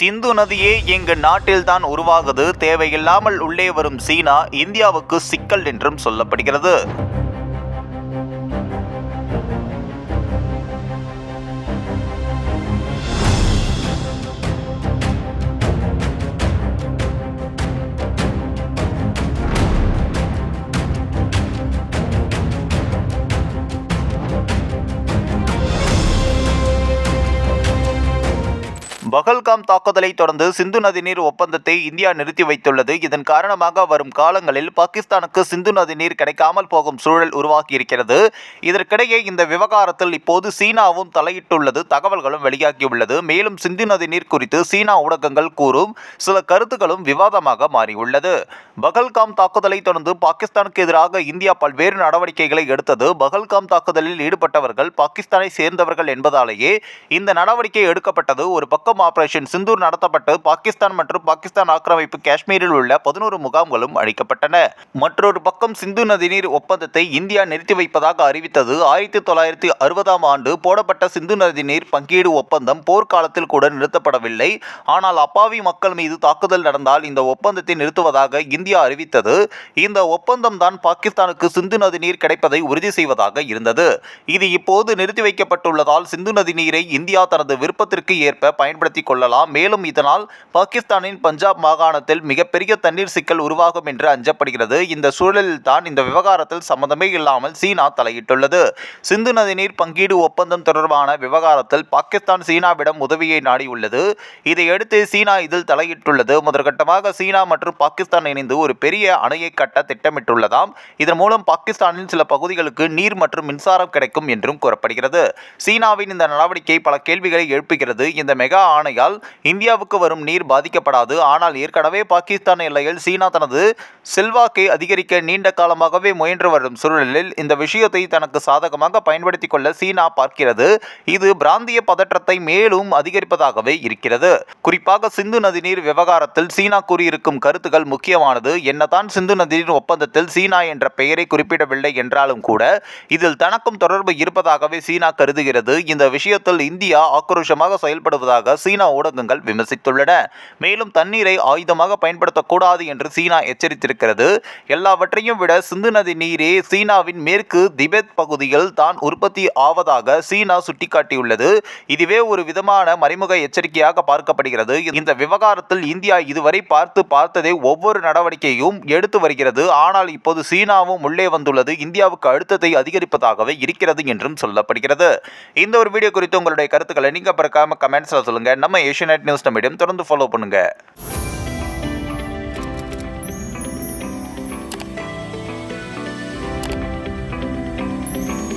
சிந்து நதியே இங்கு நாட்டில்தான் உருவாகுது. தேவையில்லாமல் உள்ளே வரும் சீனா இந்தியாவுக்கு சிக்கல் என்றும் சொல்லப்படுகிறது. பகல்காம் தாக்குதலை தொடர்ந்து சிந்து நதிநீர் ஒப்பந்தத்தை இந்தியா நிறுத்தி வைத்துள்ளது. இதன் காரணமாக வரும் காலங்களில் பாகிஸ்தானுக்கு சிந்து நதிநீர் கிடைக்காமல் போகும் சூழல் உருவாகியிருக்கிறது. இதற்கிடையே இந்த விவகாரத்தில் இப்போது சீனாவும் தலையிட்டுள்ளது தகவல்களும் வெளியாகியுள்ளது. மேலும் சிந்து நதிநீர் குறித்து சீனா ஊடகங்கள் கூறும் சில கருத்துக்களும் விவாதமாக மாறியுள்ளது. பகல்காம் தாக்குதலை தொடர்ந்து பாகிஸ்தானுக்கு எதிராக இந்தியா பல்வேறு நடவடிக்கைகளை எடுத்தது. பகல்காம் தாக்குதலில் ஈடுபட்டவர்கள் பாகிஸ்தானை சேர்ந்தவர்கள் என்பதாலேயே இந்த நடவடிக்கை எடுக்கப்பட்டது. ஒரு பக்கம் ஆபரேஷன் சிந்தூர் நடத்தப்பட்டு பாகிஸ்தான் மற்றும் பாகிஸ்தான் ஆக்கிரமிப்பு காஷ்மீரில் உள்ள பதினோரு முகாம்களும் அழிக்கப்பட்டன. மற்றொரு பக்கம் சிந்து நதிநீர் ஒப்பந்தத்தை இந்தியா நிறுத்தி வைப்பதாக அறிவித்தது. ஆயிரத்தி தொள்ளாயிரத்தி அறுபதாம் ஆண்டு போடப்பட்ட சிந்து நதிநீர் பங்கீடு ஒப்பந்தம் போர்க்காலத்தில் கூட நிறுத்தப்படவில்லை. ஆனால் அப்பாவி மக்கள் மீது தாக்குதல் நடந்தால் இந்த ஒப்பந்தத்தை நிறுத்துவதாக இந்தியா அறிவித்தது. இந்த ஒப்பந்தம் தான் பாகிஸ்தானுக்கு சிந்து நதிநீர் கிடைப்பதை உறுதி செய்வதாக இருந்தது. இது இப்போது நிறுத்தி வைக்கப்பட்டுள்ளதால் சிந்து நதிநீரை இந்தியா தனது விருப்பத்திற்கு ஏற்ப பயன்படுத்த பயன்படுத்திக் கொள்ளலாம். மேலும் இதனால் பாகிஸ்தானின் பஞ்சாப் மாகாணத்தில் மிகப்பெரிய தண்ணீர் சிக்கல் உருவாகும் என்று அஞ்சப்படுகிறது. இந்த சூழலில்தான் இந்த விவகாரத்தில் சம்மந்தமே இல்லாமல் சீனா தலையிட்டுள்ளது. சிந்து நதிநீர் பங்கீடு ஒப்பந்தம் தொடர்பான விவகாரத்தில் பாகிஸ்தான் சீனாவிடம் உதவியை நாடியுள்ளது. இதையடுத்து சீனா இதில் தலையிட்டுள்ளது. முதற்கட்டமாக சீனா மற்றும் பாகிஸ்தான் இணைந்து ஒரு பெரிய அணையை கட்ட திட்டமிட்டுள்ளதாம். இதன் மூலம் பாகிஸ்தானின் சில பகுதிகளுக்கு நீர் மற்றும் மின்சாரம் கிடைக்கும் என்றும் கூறப்படுகிறது. சீனாவின் இந்த நடவடிக்கை பல கேள்விகளை எழுப்புகிறது. இந்த மெகா ஆணையால் இந்தியாவுக்கு வரும் நீர் பாதிக்கப்படாது. ஆனால் ஏற்கனவே பாகிஸ்தான் எல்லையில் சீனா தனது செல்வாக்கை அதிகரிக்க நீண்ட காலமாகவே முயன்று வரும் சூழலில் இந்த விஷயத்தை தனக்கு சாதகமாக பயன்படுத்திக் கொள்ள சீனா பார்க்கிறது. இது பிராந்திய பதற்றத்தை மேலும் அதிகரிப்பதாகவே இருக்கிறது. குறிப்பாக சிந்து நதிநீர் விவகாரத்தில் சீனா கூறியிருக்கும் கருத்துக்கள் முக்கியமானது. என்னதான் சிந்து நதிநீர் ஒப்பந்தத்தில் சீனா என்ற பெயரை குறிப்பிடவில்லை என்றாலும் கூட இதில் தனக்கும் தொடர்பு இருப்பதாகவே சீனா கருதுகிறது. இந்த விஷயத்தில் இந்தியா ஆக்ரோஷமாக செயல்படுவதாக சீனா ஊடகங்கள் விமர்சித்துள்ளன. மேலும் தண்ணீரை ஆயுதமாக பயன்படுத்தக்கூடாது என்று சீனா எச்சரித்திருக்கிறது. எல்லாவற்றையும் விட சிந்து நதி நீரே சீனாவின் மேற்கு திபெத் பகுதியில் தான் உற்பத்தி ஆவதாக சீனா சுட்டிக்காட்டியுள்ளது. இதுவே ஒரு விதமான மறைமுக எச்சரிக்கையாக பார்க்கப்படுகிறது. இந்த விவகாரத்தில் இந்தியா இதுவரை பார்த்து பார்த்ததே ஒவ்வொரு நடவடிக்கையும் எடுத்து வருகிறது. ஆனால் இப்போது சீனாவும் உள்ளே வந்துள்ளது. இந்தியாவுக்கு அழுத்தத்தை அதிகரிப்பதாகவே இருக்கிறது என்றும் சொல்லப்படுகிறது. இந்த ஒரு வீடியோ குறித்து உங்களுடைய கருத்துக்களை நீங்க பிறக்காம கமெண்ட்ஸ்ல சொல்லுங்க. நம்ம ஏஷியநெட் நியூஸ் மீடியம் தொடர்ந்து ஃபாலோ பண்ணுங்க.